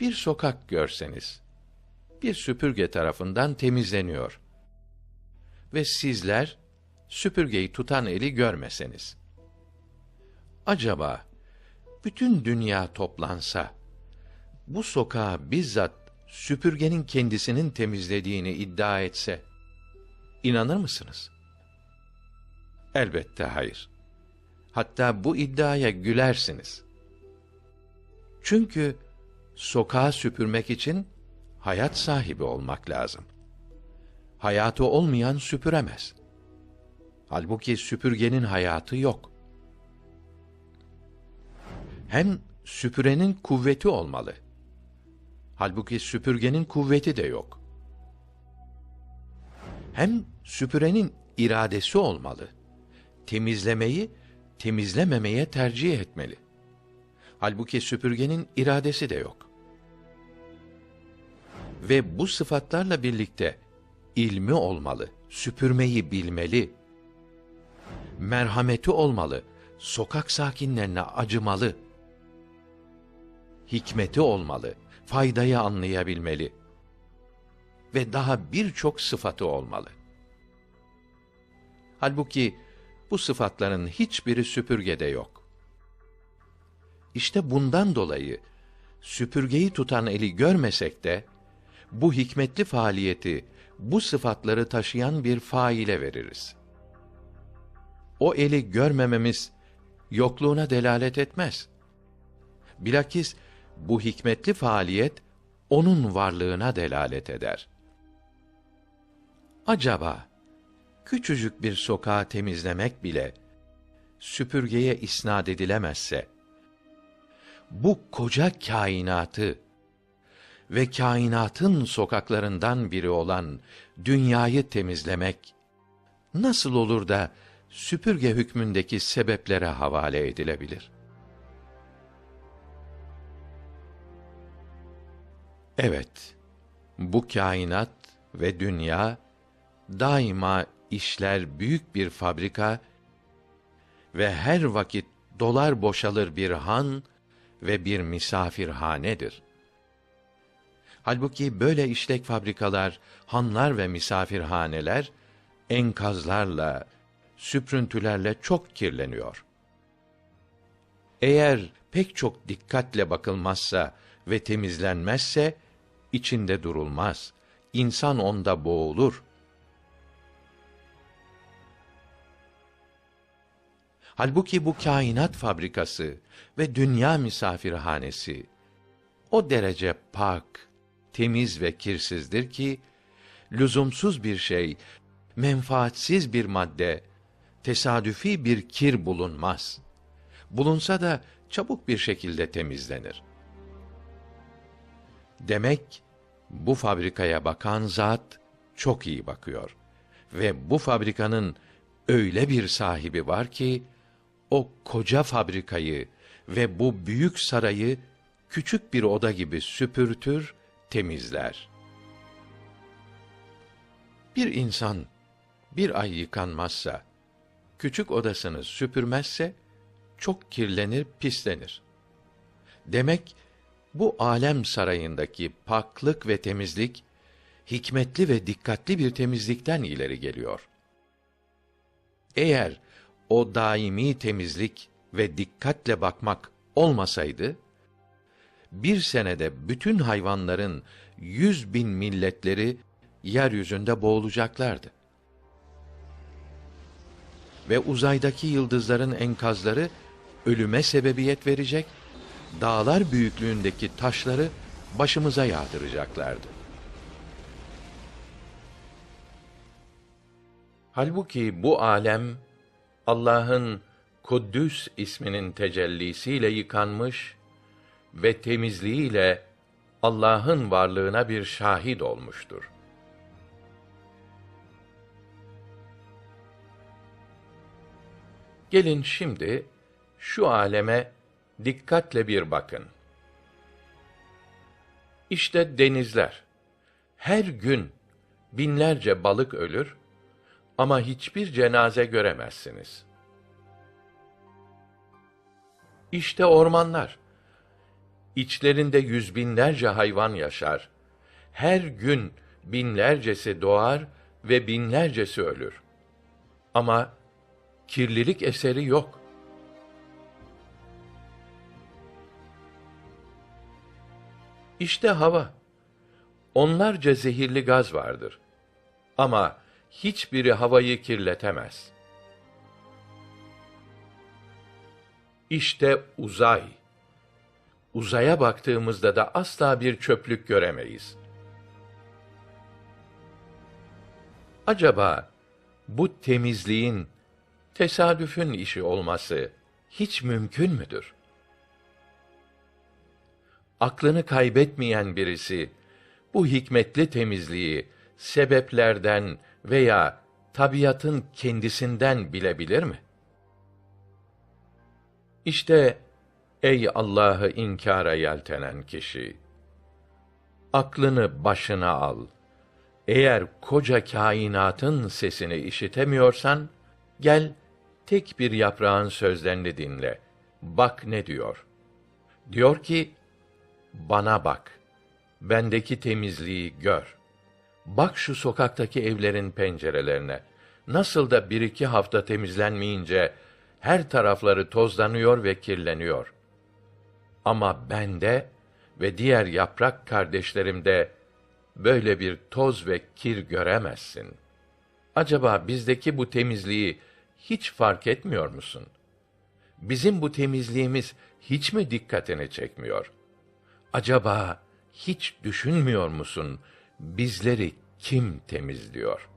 Bir sokak görseniz, bir süpürge tarafından temizleniyor. Ve sizler, süpürgeyi tutan eli görmeseniz. Acaba, bütün dünya toplansa, bu sokağı bizzat süpürgenin kendisinin temizlediğini iddia etse, inanır mısınız? Elbette hayır. Hatta bu iddiaya gülersiniz. Çünkü sokağı süpürmek için hayat sahibi olmak lazım. Hayatı olmayan süpüremez. Halbuki süpürgenin hayatı yok. Hem süpürenin kuvveti olmalı. Halbuki süpürgenin kuvveti de yok. Hem süpürenin iradesi olmalı. Temizlemeyi temizlememeye tercih etmeli. Halbuki süpürgenin iradesi de yok. Ve bu sıfatlarla birlikte ilmi olmalı, süpürmeyi bilmeli. Merhameti olmalı, sokak sakinlerine acımalı. Hikmeti olmalı, faydayı anlayabilmeli. Ve daha birçok sıfatı olmalı. Halbuki bu sıfatların hiçbiri süpürgede yok. İşte bundan dolayı süpürgeyi tutan eli görmesek de bu hikmetli faaliyeti bu sıfatları taşıyan bir faile veririz. O eli görmememiz yokluğuna delalet etmez. Bilakis bu hikmetli faaliyet onun varlığına delalet eder. Acaba küçücük bir sokağı temizlemek bile süpürgeye isnat edilemezse bu koca kainatı ve kainatın sokaklarından biri olan dünyayı temizlemek nasıl olur da süpürge hükmündeki sebeplere havale edilebilir? Evet, bu kainat ve dünya daima işler büyük bir fabrika ve her vakit dolar boşalır bir han ve bir misafirhanedir. Halbuki böyle işlek fabrikalar, hanlar ve misafirhaneler enkazlarla, süprüntülerle çok kirleniyor. Eğer pek çok dikkatle bakılmazsa ve temizlenmezse içinde durulmaz. İnsan onda boğulur. Halbuki bu kainat fabrikası ve dünya misafirhanesi o derece pak, temiz ve kirsizdir ki lüzumsuz bir şey, menfaatsiz bir madde, tesadüfi bir kir bulunmaz. Bulunsa da çabuk bir şekilde temizlenir. Demek bu fabrikaya bakan zat çok iyi bakıyor ve bu fabrikanın öyle bir sahibi var ki o koca fabrikayı ve bu büyük sarayı küçük bir oda gibi süpürtür, temizler. Bir insan bir ay yıkanmazsa, küçük odasını süpürmezse çok kirlenir, pislenir. Demek bu alem sarayındaki paklık ve temizlik hikmetli ve dikkatli bir temizlikten ileri geliyor. Eğer o daimi temizlik ve dikkatle bakmak olmasaydı, bir senede bütün hayvanların yüz bin milletleri yeryüzünde boğulacaklardı. Ve uzaydaki yıldızların enkazları ölüme sebebiyet verecek, dağlar büyüklüğündeki taşları başımıza yağdıracaklardı. Halbuki bu alem Allah'ın Kuddüs isminin tecellisiyle yıkanmış ve temizliğiyle Allah'ın varlığına bir şahit olmuştur. Gelin şimdi şu aleme dikkatle bir bakın. İşte denizler. Her gün binlerce balık ölür ama hiçbir cenaze göremezsiniz. İşte ormanlar. İçlerinde yüz binlerce hayvan yaşar. Her gün binlercesi doğar ve binlercesi ölür. Ama kirlilik eseri yok. İşte hava. Onlarca zehirli gaz vardır. Ama hiçbiri havayı kirletemez. İşte uzay. Uzaya baktığımızda da asla bir çöplük göremeyiz. Acaba bu temizliğin tesadüfün işi olması hiç mümkün müdür? Aklını kaybetmeyen birisi bu hikmetli temizliği sebeplerden veya tabiatın kendisinden bilebilir mi? İşte ey Allah'ı inkara yeltenen kişi, aklını başına al. Eğer koca kainatın sesini işitemiyorsan, gel tek bir yaprağın sözlerini dinle. Bak ne diyor. Diyor ki, bana bak. Bendeki temizliği gör. Bak şu sokaktaki evlerin pencerelerine. Nasıl da bir iki hafta temizlenmeyince her tarafları tozlanıyor ve kirleniyor. Ama bende ve diğer yaprak kardeşlerimde böyle bir toz ve kir göremezsin. Acaba bizdeki bu temizliği hiç fark etmiyor musun? Bizim bu temizliğimiz hiç mi dikkatini çekmiyor? Acaba hiç düşünmüyor musun bizleri kim temizliyor?'